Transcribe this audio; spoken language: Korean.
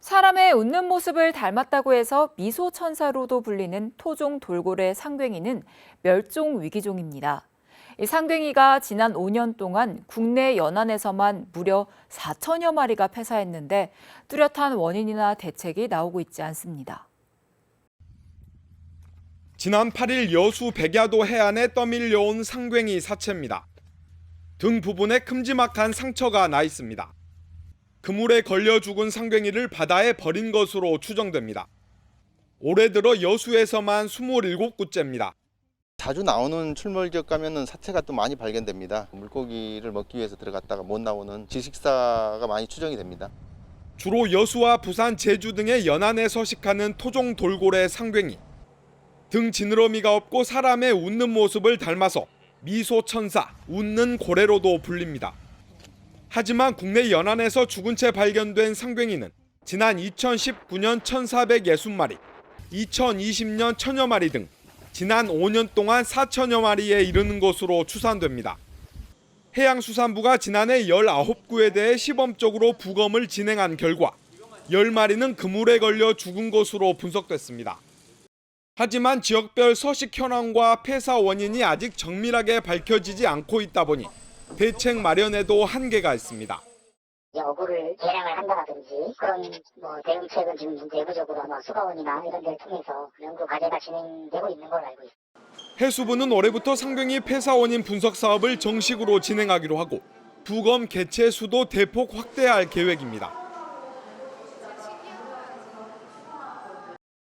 사람의 웃는 모습을 닮았다고 해서 미소 천사로도 불리는 토종 돌고래 상괭이는 멸종 위기종입니다. 이 상괭이가 지난 5년 동안 국내 연안에서만 무려 4천여 마리가 폐사했는데 뚜렷한 원인이나 대책이 나오고 있지 않습니다. 지난 8일 여수 백야도 해안에 떠밀려온 상괭이 사체입니다. 등 부분에 큼지막한 상처가 나 있습니다. 그물에 걸려 죽은 상괭이를 바다에 버린 것으로 추정됩니다. 올해 들어 여수에서만 27구째입니다. 자주 나오는 출몰 지역 가면은 사체가 또 많이 발견됩니다. 물고기를 먹기 위해서 들어갔다가 못 나오는 지식사가 많이 추정이 됩니다. 주로 여수와 부산, 제주 등의 연안에 서식하는 토종 돌고래 상괭이. 등 지느러미가 없고 사람의 웃는 모습을 닮아서 미소 천사, 웃는 고래로도 불립니다. 하지만 국내 연안에서 죽은 채 발견된 상괭이는 지난 2019년 1,460마리, 2020년 천여 마리 등 지난 5년 동안 4천여 마리에 이르는 것으로 추산됩니다. 해양수산부가 지난해 19구에 대해 시범적으로 부검을 진행한 결과 10마리는 그물에 걸려 죽은 것으로 분석됐습니다. 하지만 지역별 서식 현황과 폐사 원인이 아직 정밀하게 밝혀지지 않고 있다 보니 대책 마련에도 한계가 있습니다. 어구를 개량을 한다든지 그런 뭐 대응책은 지금 내부적으로 아마 수가원이나 이런 데를 통해서 연구 과제가 진행되고 있는 걸로 알고 있습니다. 해수부는 올해부터 상경이 폐사 원인 분석 사업을 정식으로 진행하기로 하고 부검 개체 수도 대폭 확대할 계획입니다.